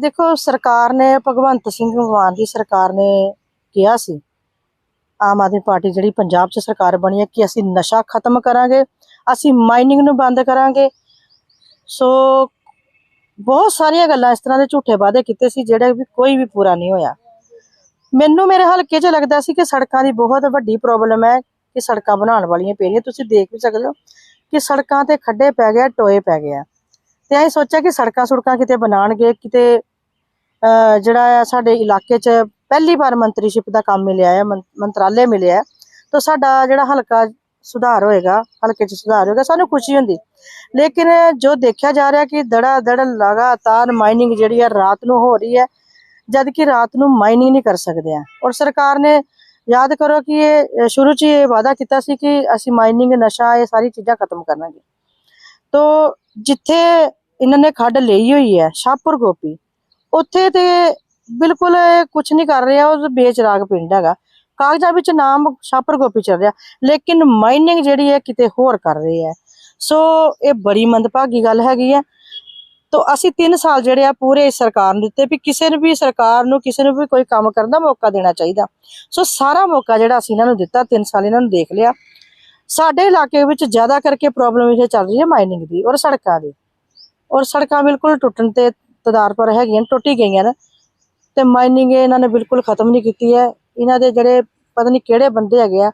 ਦੇਖੋ, ਸਰਕਾਰ ਨੇ, ਭਗਵੰਤ ਸਿੰਘ ਮਾਨ ਦੀ ਸਰਕਾਰ ਨੇ ਕਿਹਾ ਸੀ, ਆਮ ਆਦਮੀ ਪਾਰਟੀ ਜਿਹੜੀ ਪੰਜਾਬ 'ਚ ਸਰਕਾਰ ਬਣੀ ਹੈ ਕਿ ਅਸੀਂ ਨਸ਼ਾ ਖਤਮ ਕਰਾਂਗੇ, ਅਸੀਂ ਮਾਈਨਿੰਗ ਨੂੰ ਬੰਦ ਕਰਾਂਗੇ। ਸੋ, ਬਹੁਤ ਸਾਰੀਆਂ ਗੱਲਾਂ ਇਸ ਤਰ੍ਹਾਂ ਦੇ ਝੂਠੇ ਵਾਅਦੇ ਕੀਤੇ ਸੀ, ਜਿਹੜੇ ਵੀ ਕੋਈ ਵੀ ਪੂਰਾ ਨਹੀਂ ਹੋਇਆ। ਮੈਨੂੰ ਮੇਰੇ ਹਲਕੇ 'ਚ ਲੱਗਦਾ ਸੀ ਕਿ ਸੜਕਾਂ ਦੀ ਬਹੁਤ ਵੱਡੀ ਪ੍ਰੋਬਲਮ ਹੈ ਕਿ ਸੜਕਾਂ ਬਣਾਉਣ ਵਾਲੀਆਂ ਪੈ ਰਹੀਆਂ ਤੁਸੀਂ ਦੇਖ ਵੀ ਸਕਦੇ ਹੋ ਕਿ ਸੜਕਾਂ ਤੇ ਖੱਡੇ ਪੈ ਗਏ, ਟੋਏ ਪੈ ਗਏ ਆ। ਤੇ ਅਸੀਂ ਸੋਚਿਆ ਕਿ ਸੜਕਾਂ ਸੁੜਕਾਂ ਕਿਤੇ ਬਣਾਉਣਗੇ ਕਿਤੇ ਅਹ, ਜਿਹੜਾ ਆ ਸਾਡੇ ਇਲਾਕੇ 'ਚ ਪਹਿਲੀ ਵਾਰ ਮੰਤਰੀਸ਼ਿਪ ਦਾ ਕੰਮ ਮਿਲਿਆ ਹੈ ਮੰਤਰਾਲੇ ਮਿਲਿਆ ਤਾਂ ਸਾਡਾ ਜਿਹੜਾ ਹਲਕਾ ਸੁਧਾਰ ਹੋਏਗਾ ਹਲਕੇ 'ਚ ਸੁਧਾਰ ਹੋਏਗਾ ਸਾਨੂੰ ਖੁਸ਼ੀ ਹੁੰਦੀ। ਲੇਕਿਨ ਜੋ ਦੇਖਿਆ ਜਾ ਰਿਹਾ ਕਿ ਦੜਾ ਦੜ ਲਗਾਤਾਰ ਮਾਈਨਿੰਗ ਜਿਹੜੀ ਹੈ ਰਾਤ ਨੂੰ ਹੋ ਰਹੀ ਹੈ ਜਦ ਕਿ ਰਾਤ ਨੂੰ ਮਾਈਨਿੰਗ ਨਹੀਂ ਕਰ ਸਕਦੇ ਆ। ਔਰ ਸਰਕਾਰ ਨੇ ਯਾਦ ਕਰੋ ਕਿ ਇਹ ਸ਼ੁਰੂ 'ਚ ਹੀ ਇਹ ਵਾਅਦਾ ਕੀਤਾ ਸੀ ਕਿ ਅਸੀਂ ਮਾਈਨਿੰਗ ਨਸ਼ਾ ਇਹ ਸਾਰੀ ਚੀਜ਼ਾਂ ਖਤਮ ਕਰਾਂਗੇ ਤੋ ਜਿੱਥੇ ਇਹਨਾਂ ਨੇ ਖੱਡ ਲਈ ਹੋਈ ਹੈ, ਸ਼ਾਹਪੁਰ ਗੋਪੀ, ਉੱਥੇ ਤੇ ਬਿਲਕੁਲ ਕੁਝ ਨਹੀਂ ਕਰ ਰਿਹਾ, ਉਹ ਬੇਚਰਾਗ ਪਿੰਡ ਹੈਗਾ। ਕਾਗਜ਼ਾਂ ਵਿੱਚ ਨਾਮ ਸ਼ਾਹਪੁਰ ਗੋਪੀ ਚੱਲ ਰਿਹਾ, ਲੇਕਿਨ ਮਾਈਨਿੰਗ ਜਿਹੜੀ ਹੈ ਕਿਤੇ ਹੋਰ ਕਰ ਰਹੀ ਹੈ। ਸੋ ਇਹ ਬੜੀ ਮੰਦਭਾਗੀ ਗੱਲ ਹੈਗੀ ਹੈ। ਤੋ ਅਸੀਂ 3 ਸਾਲ ਜਿਹੜੇ ਆ ਪੂਰੇ ਸਰਕਾਰ ਨੂੰ ਦਿੱਤੇ ਵੀ ਕਿਸੇ ਨੂੰ ਵੀ ਸਰਕਾਰ ਨੂੰ, ਕਿਸੇ ਨੂੰ ਵੀ ਕੋਈ ਕੰਮ ਕਰਨ ਦਾ ਮੌਕਾ ਦੇਣਾ ਚਾਹੀਦਾ। ਸੋ ਸਾਰਾ ਮੌਕਾ ਜਿਹੜਾ ਅਸੀਂ ਇਹਨਾਂ ਨੂੰ ਦਿੱਤਾ 3 ਸਾਲ ਇਹਨਾਂ ਨੂੰ ਦੇਖ ਲਿਆ। ਸਾਡੇ ਇਲਾਕੇ ਵਿੱਚ ਜ਼ਿਆਦਾ ਕਰਕੇ ਪ੍ਰੋਬਲਮ ਇਹ ਚੱਲ ਰਹੀ ਹੈ ਮਾਈਨਿੰਗ ਦੀ ਔਰ ਸੜਕਾਂ ਦੀ। ਔਰ ਸੜਕਾਂ ਬਿਲਕੁਲ ਟੁੱਟਣ ਤੇ ਤਦਾਰ ਪਰ ਹੈਗੀਆਂ, ਟੁੱਟੀ ਗਈਆਂ ਨੇ ਤੇ ਮਾਈਨਿੰਗ ਇਹਨਾਂ ਨੇ ਬਿਲਕੁਲ ਖਤਮ ਨਹੀਂ ਕੀਤੀ ਹੈ। ਇਹਨਾਂ ਦੇ ਜਿਹੜੇ ਪਤਾ ਨਹੀਂ ਕਿਹੜੇ ਬੰਦੇ ਹੈਗੇ ਆ,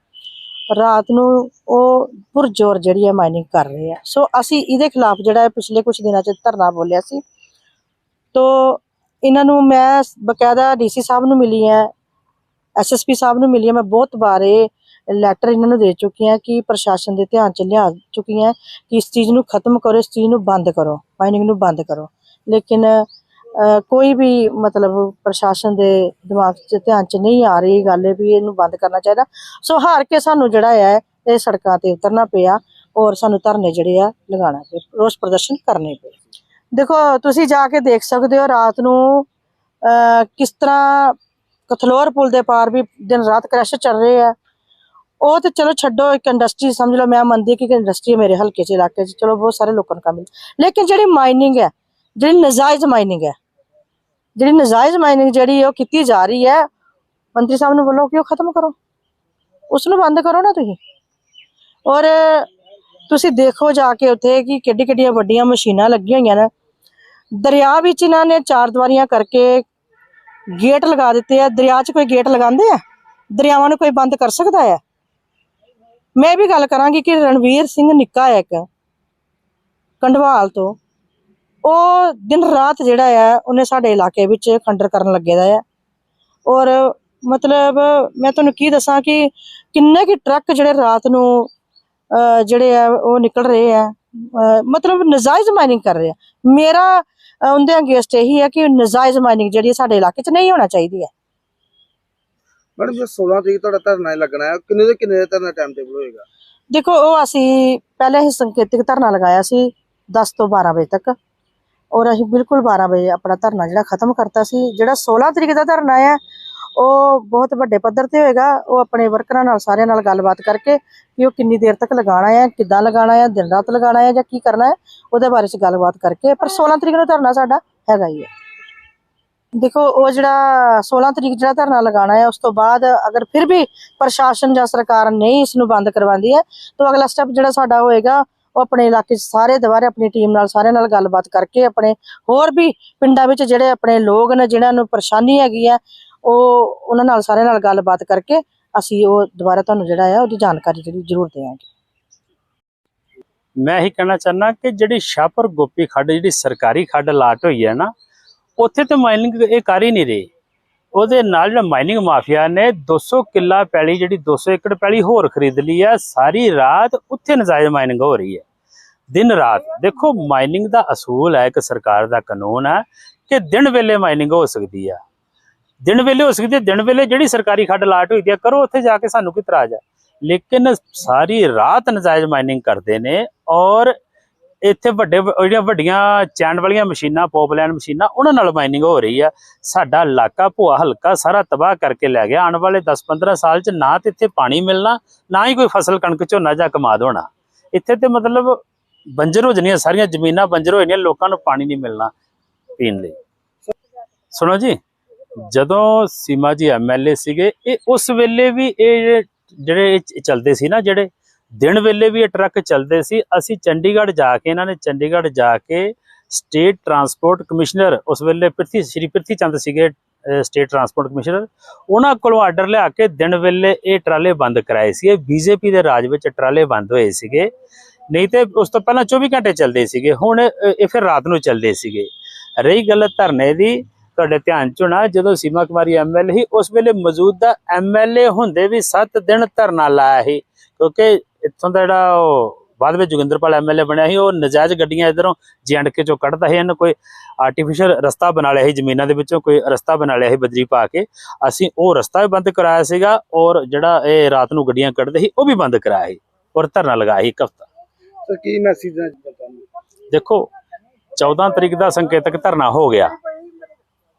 ਰਾਤ ਨੂੰ ਉਹ ਪੁਰਜੋਰ ਜਿਹੜੀ ਹੈ ਮਾਈਨਿੰਗ ਕਰ ਰਹੇ ਆ। ਸੋ ਅਸੀਂ ਇਹਦੇ ਖਿਲਾਫ ਜਿਹੜਾ ਪਿਛਲੇ ਕੁਝ ਦਿਨਾਂ 'ਚ ਧਰਨਾ ਬੋਲਿਆ ਸੀ, ਤੋ ਇਹਨਾਂ ਨੂੰ ਮੈਂ ਬਕਾਇਦਾ ਡੀਸੀ ਸਾਹਿਬ ਨੂੰ ਮਿਲੀ ਹੈ ਐਸਐਸਪੀ ਸਾਹਿਬ ਨੂੰ ਮਿਲੀ ਹੈ। ਮੈਂ ਬਹੁਤ ਵਾਰ ਇਹ ਲੈਟਰ ਇਹਨਾਂ ਨੂੰ ਦੇ ਚੁੱਕੀ ਹਾਂ ਕਿ ਪ੍ਰਸ਼ਾਸਨ ਦੇ ਧਿਆਨ 'ਚ ਲਿਆ ਚੁੱਕੀ ਹਾਂ ਕਿ ਇਸ ਚੀਜ਼ ਨੂੰ ਖਤਮ ਕਰੋ, ਇਸ ਚੀਜ਼ ਨੂੰ ਬੰਦ ਕਰੋ ਮਾਈਨਿੰਗ ਨੂੰ ਬੰਦ ਕਰੋ। ਲੇਕਿਨ ਕੋਈ ਵੀ ਮਤਲਬ ਪ੍ਰਸ਼ਾਸਨ ਦੇ ਦਿਮਾਗ 'ਚ ਧਿਆਨ 'ਚ ਨਹੀਂ ਆ ਰਹੀ ਗੱਲ ਵੀ ਇਹਨੂੰ ਬੰਦ ਕਰਨਾ ਚਾਹੀਦਾ। ਸੋ ਹਾਰ ਕੇ ਸਾਨੂੰ ਜਿਹੜਾ ਹੈ ਇਹ ਸੜਕਾਂ ਤੇ ਉਤਰਨਾ ਪਿਆ ਔਰ ਸਾਨੂੰ ਧਰਨੇ ਜਿਹੜੇ ਆ ਲਗਾਉਣਾ ਪਏ, ਰੋਸ ਪ੍ਰਦਰਸ਼ਨ ਕਰਨੇ ਪਏ। ਦੇਖੋ, ਤੁਸੀਂ ਜਾ ਕੇ ਦੇਖ ਸਕਦੇ ਹੋ ਰਾਤ ਨੂੰ ਕਿਸ ਤਰ੍ਹਾਂ ਕਥਲੋਰ ਪੁਲ ਦੇ ਪਾਰ ਵੀ ਦਿਨ ਰਾਤ ਕ੍ਰੈਸ਼ ਚੱਲ ਰਹੇ ਆ। ਉਹ ਤੇ ਚਲੋ ਛੱਡੋ ਇੱਕ ਇੰਡਸਟਰੀ ਸਮਝ ਲਓ, ਮੈਂ ਮੰਨਦੀ ਕਿ ਇੰਡਸਟਰੀ ਮੇਰੇ ਹਲਕੇ 'ਚ, ਇਲਾਕੇ 'ਚ, ਚਲੋ ਬਹੁਤ ਸਾਰੇ ਲੋਕਾਂ ਨੂੰ ਕੰਮ ਮਿਲ ਲੇਕਿਨ ਜਿਹੜੀ ਮਾਈਨਿੰਗ ਹੈ, ਜਿਹੜੀ ਨਜਾਇਜ਼ ਮਾਈਨਿੰਗ ਹੈ, ਜਿਹੜੀ ਨਜਾਇਜ਼ ਮਾਈਨਿੰਗ ਜਿਹੜੀ ਉਹ ਕੀਤੀ ਜਾ ਰਹੀ ਹੈ, ਮੰਤਰੀ ਸਾਹਿਬ ਨੂੰ ਬੋਲੋ ਕਿ ਉਹ ਖਤਮ ਕਰੋ। ਉਸ ਨੂੰ ਬੰਦ ਕਰੋ ਨਾ ਤੁਸੀਂ। ਔਰ ਤੁਸੀਂ ਦੇਖੋ ਜਾ ਕੇ ਉੱਥੇ ਕਿ ਕਿੱਡੀ ਕਿੱਡੀਆਂ ਵੱਡੀਆਂ ਮਸ਼ੀਨਾਂ ਲੱਗੀਆਂ ਹੋਈਆਂ ਨੇ। ਦਰਿਆ ਵਿੱਚ ਇਹਨਾਂ ਨੇ ਚਾਰ ਦੀਵਾਰੀਆਂ ਕਰਕੇ ਗੇਟ ਲਗਾ ਦਿੱਤੇ ਆ। ਦਰਿਆ 'ਚ ਕੋਈ ਗੇਟ ਲਗਾਉਂਦੇ ਆ? ਦਰਿਆਵਾਂ ਨੂੰ ਕੋਈ ਬੰਦ ਕਰ ਸਕਦਾ ਹੈ ਮੈਂ ਵੀ ਗੱਲ ਕਰਾਂਗੀ ਕਿ ਰਣਵੀਰ ਸਿੰਘ ਨਿੱਕਾ ਹੈ ਇੱਕ, ਕੰਡਵਾਲ ਤੋਂ। ਉਹ ਦਿਨ ਰਾਤ ਜਿਹੜਾ ਆ, ਉਹਨੇ ਸਾਡੇ ਇਲਾਕੇ ਵਿੱਚ ਖੰਡਰ ਕਰਨ ਲੱਗੇ ਦਾ ਆ। ਔਰ ਮਤਲਬ ਮੈਂ ਤੁਹਾਨੂੰ ਕੀ ਦੱਸਾਂ ਕਿ ਕਿੰਨੇ ਕਿ ਟਰੱਕ ਜਿਹੜੇ ਰਾਤ ਨੂੰ ਜਿਹੜੇ ਆ, ਉਹ ਨਿਕਲ ਰਹੇ ਆ। ਮਤਲਬ ਨਜਾਇਜ਼ ਮਾਈਨਿੰਗ ਕਰ ਰਹੇ ਆ। ਮੇਰਾ ਉਹਦੇ ਅਗੇਂਸਟ ਇਹੀ ਹੈ ਕਿ ਨਜਾਇਜ਼ ਮਾਈਨਿੰਗ ਜਿਹੜੀ ਹੈ ਸਾਡੇ ਇਲਾਕੇ 'ਚ ਨਹੀਂ ਹੋਣਾ ਚਾਹੀਦੀ ਹੈ ਮੈਡਮ, ਜੇ 16 ਤਰੀਕ ਤੁਹਾਡਾ ਧਰਨਾ ਲੱਗਣਾ ਹੈ, ਕਿੰਨੇ ਦੇ ਕਿੰਨੇ ਦਾ ਧਰਨਾ ਟਾਈਮ ਟੇਬਲ ਹੋਏਗਾ? ਦੇਖੋ, ਉਹ ਅਸੀਂ ਪਹਿਲੇ ਹੀ ਸੰਕੇਤਿਕ ਧਰਨਾ ਲਗਾਇਆ ਸੀ 10 ਤੋਂ 12 ਵਜੇ ਤੱਕ। ਔਰ ਅਸੀਂ ਬਿਲਕੁਲ 12 ਵਜੇ ਆਪਣਾ ਧਰਨਾ ਜਿਹੜਾ ਖਤਮ ਕਰਤਾ ਸੀ। ਜਿਹੜਾ 16 ਤਰੀਕ ਦਾ ਧਰਨਾ ਹੈ, ਉਹ ਬਹੁਤ ਵੱਡੇ ਪੱਧਰ ਤੇ ਹੋਏਗਾ। ਉਹ ਆਪਣੇ ਵਰਕਰਾਂ ਨਾਲ, ਸਾਰਿਆਂ ਨਾਲ ਗੱਲਬਾਤ ਕਰਕੇ ਕਿ ਉਹ ਕਿੰਨੀ ਦੇਰ ਤੱਕ ਲਗਾਉਣਾ ਹੈ, ਕਿੱਦਾਂ ਲਗਾਉਣਾ ਹੈ, ਦਿਨ ਰਾਤ ਲਗਾਉਣਾ ਹੈ ਜਾਂ ਕੀ ਕਰਨਾ ਹੈ, ਉਹਦੇ ਬਾਰੇ ਚ ਗੱਲਬਾਤ ਕਰਕੇ। ਪਰ 16 ਤਰੀਕ ਨੂੰ ਧਰਨਾ ਸਾਡਾ ਹੈਗਾ ਹੀ ਹੈ। ਦੇਖੋ, ਉਹ ਜਿਹੜਾ 16 ਤਰੀਕ ਜਿਹੜਾ ਧਰਨਾ ਲਗਾਉਣਾ ਹੈ, ਉਸ ਤੋਂ ਬਾਅਦ ਅਗਰ ਫਿਰ ਵੀ ਪ੍ਰਸ਼ਾਸਨ ਜਾਂ ਸਰਕਾਰ ਨਹੀਂ ਇਸ ਨੂੰ ਬੰਦ ਕਰਵਾਉਂਦੀ ਹੈ, ਤਾਂ ਅਗਲਾ ਸਟੈਪ ਜਿਹੜਾ ਸਾਡਾ ਹੋਏਗਾ, ਉਹ ਆਪਣੇ ਇਲਾਕੇ 'ਚ ਸਾਰੇ ਦੁਬਾਰੇ ਆਪਣੀ ਟੀਮ ਨਾਲ, ਸਾਰਿਆਂ ਨਾਲ ਗੱਲਬਾਤ ਕਰਕੇ ਆਪਣੇ ਹੋਰ ਵੀ ਪਿੰਡਾਂ ਵਿੱਚ ਜਿਹੜੇ ਆਪਣੇ ਲੋਕ ਨੇ, ਜਿਨ੍ਹਾਂ ਨੂੰ ਪਰੇਸ਼ਾਨੀ ਹੈਗੀ ਹੈ, ਉਹ ਉਹਨਾਂ ਨਾਲ, ਸਾਰਿਆਂ ਨਾਲ ਗੱਲਬਾਤ ਕਰਕੇ ਅਸੀਂ ਉਹ ਦੁਬਾਰਾ ਤੁਹਾਨੂੰ ਜਿਹੜਾ ਹੈ, ਉਹਦੀ ਜਾਣਕਾਰੀ ਜਿਹੜੀ ਜ਼ਰੂਰ ਦੇਵਾਂਗੇ। ਮੈਂ ਇਹੀ ਕਹਿਣਾ ਚਾਹੁੰਦਾ ਕਿ ਜਿਹੜੀ ਸ਼ਾਹਪੁਰ ਗੋਪੀ ਖੱਡ, ਜਿਹੜੀ ਸਰਕਾਰੀ ਖੱਡ ਲਾਟ ਹੋਈ ਹੈ ਨਾ ਉੱਥੇ ਤੇ ਮਾਈਨਿੰਗ ਇਹ ਕਰ ਹੀ ਨਹੀਂ ਰਹੀ। ਉਹਦੇ ਨਾਲ ਜਿਹੜਾ ਮਾਈਨਿੰਗ ਮਾਫੀਆ ਨੇ 200 ਕਿੱਲਾ ਪੈਲੀ ਜਿਹੜੀ 200 ਏਕੜ ਪੈਲੀ ਹੋਰ ਖਰੀਦ ਲਈ ਹੈ ਸਾਰੀ ਰਾਤ ਉੱਥੇ ਨਜਾਇਜ਼ ਮਾਈਨਿੰਗ ਹੋ ਰਹੀ ਹੈ। ਦਿਨ ਰਾਤ, ਦੇਖੋ ਮਾਈਨਿੰਗ ਦਾ ਅਸੂਲ ਹੈ, ਇੱਕ ਸਰਕਾਰ ਦਾ ਕਾਨੂੰਨ ਹੈ ਕਿ ਦਿਨ ਵੇਲੇ ਮਾਈਨਿੰਗ ਹੋ ਸਕਦੀ ਆ। ਦਿਨ ਵੇਲੇ ਹੋ ਸਕਦੀ ਹੈ, ਦਿਨ ਵੇਲੇ ਜਿਹੜੀ ਸਰਕਾਰੀ ਖੱਡ ਲਾਟ ਹੋਈ ਦੀ ਕਰੋ ਉੱਥੇ ਜਾ ਕੇ ਸਾਨੂੰ ਕੀ ਤਰਾਜ ਹੈ। ਲੇਕਿਨ ਸਾਰੀ ਰਾਤ ਨਜਾਇਜ਼ ਮਾਈਨਿੰਗ ਕਰਦੇ ਨੇ ਔਰ ਇੱਥੇ ਵੱਡੇ ਜਿਹੜੀਆਂ ਵੱਡੀਆਂ ਚੈਨ ਵਾਲੀਆਂ ਮਸ਼ੀਨਾਂ, ਪੋਪਲੈਨ ਮਸ਼ੀਨਾਂ, ਉਹਨਾਂ ਨਾਲ ਮਾਈਨਿੰਗ ਹੋ ਰਹੀ ਆ। ਸਾਡਾ ਇਲਾਕਾ ਭੂਆ ਹਲਕਾ ਸਾਰਾ ਤਬਾਹ ਕਰਕੇ ਲੈ ਗਿਆ। ਆਉਣ ਵਾਲੇ 10-15 ਸਾਲ ਚ ਨਾ ਤੇ ਇੱਥੇ ਪਾਣੀ ਮਿਲਣਾ, ਨਾ ਹੀ ਕੋਈ ਫਸਲ ਕਣਕ ਝੋਨਾ ਜਾਂ ਕਮਾਦ ਹੋਣਾ ਇੱਥੇ ਤੇ ਮਤਲਬ ਬੰਜਰ ਹੋ ਜਾਣੀਆਂ, ਸਾਰੀਆਂ ਜ਼ਮੀਨਾਂ ਬੰਜਰ ਹੋ ਜਾਣੀਆਂ, ਲੋਕਾਂ ਨੂੰ ਪਾਣੀ ਨਹੀਂ ਮਿਲਣਾ ਪੀਣ ਲਈ। ਸੁਣੋ ਜੀ, ਜਦੋਂ ਸੀਮਾ ਜੀ ਐਮਐਲਏ ਸੀਗੇ, ਇਹ ਉਸ ਵੇਲੇ ਵੀ ਇਹ ਜਿਹੜੇ ਇਹ ਚੱਲਦੇ ਸੀ ਨਾ ਜਿਹੜੇ ਦਿਨ ਵੇਲੇ ਵੀ ਇਹ ਟਰੱਕ ਚੱਲਦੇ ਸੀ। ਅਸੀਂ ਚੰਡੀਗੜ੍ਹ ਜਾ ਕੇ, ਇਹਨਾਂ ਨੇ ਚੰਡੀਗੜ੍ਹ ਜਾ ਕੇ ਸਟੇਟ ਟਰਾਂਸਪੋਰਟ ਕਮਿਸ਼ਨਰ ਉਸ ਵੇਲੇ ਪ੍ਰਿਥੀ, ਸ਼੍ਰੀ ਪ੍ਰਿਥੀ ਚੰਦ ਸੀਗੇ ਸਟੇਟ ਟਰਾਂਸਪੋਰਟ ਕਮਿਸ਼ਨਰ ਉਹਨਾਂ ਕੋਲੋਂ ਆਰਡਰ ਲਿਆ ਕੇ ਦਿਨ ਵੇਲੇ ਇਹ ਟਰਾਲੇ ਬੰਦ ਕਰਾਏ ਸੀ। ਇਹ ਬੀਜੇਪੀ ਦੇ ਰਾਜ ਵਿੱਚ ਟਰਾਲੇ ਬੰਦ ਹੋਏ ਸੀਗੇ। ਨਹੀਂ ਤੇ ਉਸ ਤੋਂ ਪਹਿਲਾਂ 24 ਘੰਟੇ ਚੱਲਦੇ ਸੀਗੇ। ਹੁਣ ਇਹ ਫਿਰ ਰਾਤ ਨੂੰ ਚੱਲਦੇ ਸੀਗੇ। ਰਹੀ ਗੱਲ ਧਰਨੇ ਦੀ, ਤੁਹਾਡੇ ਧਿਆਨ ਚ ਹੋਣਾ, ਜਦੋਂ ਸੀਮਾ ਕੁਮਾਰੀ ਐਮਐਲਏ ਸੀ, ਉਸ ਵੇਲੇ ਮੌਜੂਦਾ ਐਮਐਲਏ ਹੁੰਦੇ ਵੀ 7 ਦਿਨ ਧਰਨਾ ਲਾਇਆ ਸੀ, ਕਿਉਂਕਿ ਇੱਥੋਂ ਦਾ ਜਿਹੜਾ ਉਹ ਬਾਅਦ ਵਿੱਚ ਜੋਗਿੰਦਰਪਾਲ ਐਮਐਲਏ ਬਣਿਆ ਸੀ ਉਹ ਨਜਾਇਜ਼ ਗੱਡੀਆਂ ਇਧਰੋਂ ਜੀਐਂਡਕੇ ਚੋਂ ਕੱਢਦਾ ਸੀ ਇਹਨੇ ਕੋਈ ਆਰਟੀਫੀਸ਼ੀਅਲ ਰਸਤਾ ਬਣਾ ਲਿਆ ਸੀ ਜ਼ਮੀਨਾਂ ਦੇ ਵਿੱਚੋਂ ਕੋਈ ਰਸਤਾ ਬਣਾ ਲਿਆ ਸੀ ਬਜਰੀ ਪਾ ਕੇ। ਅਸੀਂ ਉਹ ਰਸਤਾ ਵੀ ਬੰਦ ਕਰਾਇਆ ਸੀਗਾ ਔਰ ਜਿਹੜਾ ਇਹ ਰਾਤ ਨੂੰ ਗੱਡੀਆਂ ਕੱਢਦੇ ਸੀ ਉਹ ਵੀ ਬੰਦ ਕਰਾਇਆ ਸੀ ਔਰ ਧਰਨਾ ਲਗਾਇਆ ਸੀ ਇੱਕ ਹਫ਼ਤਾ। ਕੀ ਮੈਸੇਜ ਤੁਹਾਨੂੰ? ਦੇਖੋ 14 ਤਰੀਕ ਦਾ ਸੰਕੇਤਕ ਧਰਨਾ ਹੋ ਗਿਆ।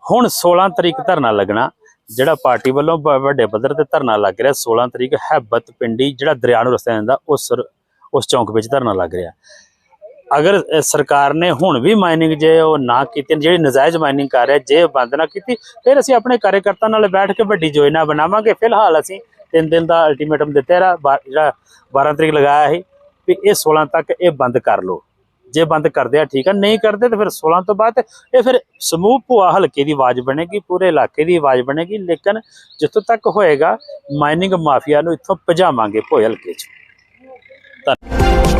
ਹੁਣ 16 ਤਰੀਕ ਧਰਨਾ ਲੱਗਣਾ ਜਿਹੜਾ ਪਾਰਟੀ ਵੱਲੋਂ ਬ- ਵੱਡੇ ਪੱਧਰ ਤੇ ਧਰਨਾ ਲੱਗ ਰਿਹਾ 16 ਤਰੀਕ ਹੈਬਤ ਪਿੰਡੀ, ਜਿਹੜਾ ਦਰਿਆ ਨੂੰ ਰਸਤਾ ਜਾਂਦਾ ਉਸ ਉਸ ਚੌਂਕ ਵਿੱਚ ਧਰਨਾ ਲੱਗ ਰਿਹਾ। ਅਗਰ ਸਰਕਾਰ ਨੇ ਹੁਣ ਵੀ ਮਾਈਨਿੰਗ ਜੇ ਉਹ ਨਾ ਕੀਤੀ, ਜਿਹੜੀ ਨਜਾਇਜ਼ ਮਾਈਨਿੰਗ ਕਰ ਰਿਹਾ, ਜੇ ਬੰਦ ਨਾ ਕੀਤੀ, ਫਿਰ ਅਸੀਂ ਆਪਣੇ ਕਾਰਜਕਰਤਾ ਨਾਲ ਬੈਠ ਕੇ ਵੱਡੀ ਯੋਜਨਾ ਬਣਾਵਾਂਗੇ। ਫਿਲਹਾਲ ਅਸੀਂ ਤਿੰਨ ਦਿਨ ਦਾ ਅਲਟੀਮੇਟਮ ਦਿੱਤਾ ਰਿਹਾ ਬਾ- ਜਿਹੜਾ 12 ਤਰੀਕ ਲਗਾਇਆ ਸੀ, ਵੀ ਇਹ 16 ਤੱਕ ਇਹ ਬੰਦ ਕਰ ਲਓ। ਜੇ ਬੰਦ ਕਰਦੇ ਆ, ਠੀਕ ਆ। ਨਹੀਂ ਕਰਦੇ ਤਾਂ ਫਿਰ 16 ਤੋਂ ਬਾਅਦ ਇਹ ਫਿਰ ਸਮੂਹ ਭੂਆ ਹਲਕੇ ਦੀ ਆਵਾਜ਼ ਬਣੇਗੀ, ਪੂਰੇ ਇਲਾਕੇ ਦੀ ਆਵਾਜ਼ ਬਣੇਗੀ। ਲੇਕਿਨ ਜਿੱਥੋਂ ਤੱਕ ਹੋਏਗਾ, ਮਾਈਨਿੰਗ ਮਾਫੀਆ ਨੂੰ ਇੱਥੋਂ ਭਜਾਵਾਂਗੇ ਭੋਏ ਹਲਕੇ 'ਚ। ਧੰਨਵਾਦ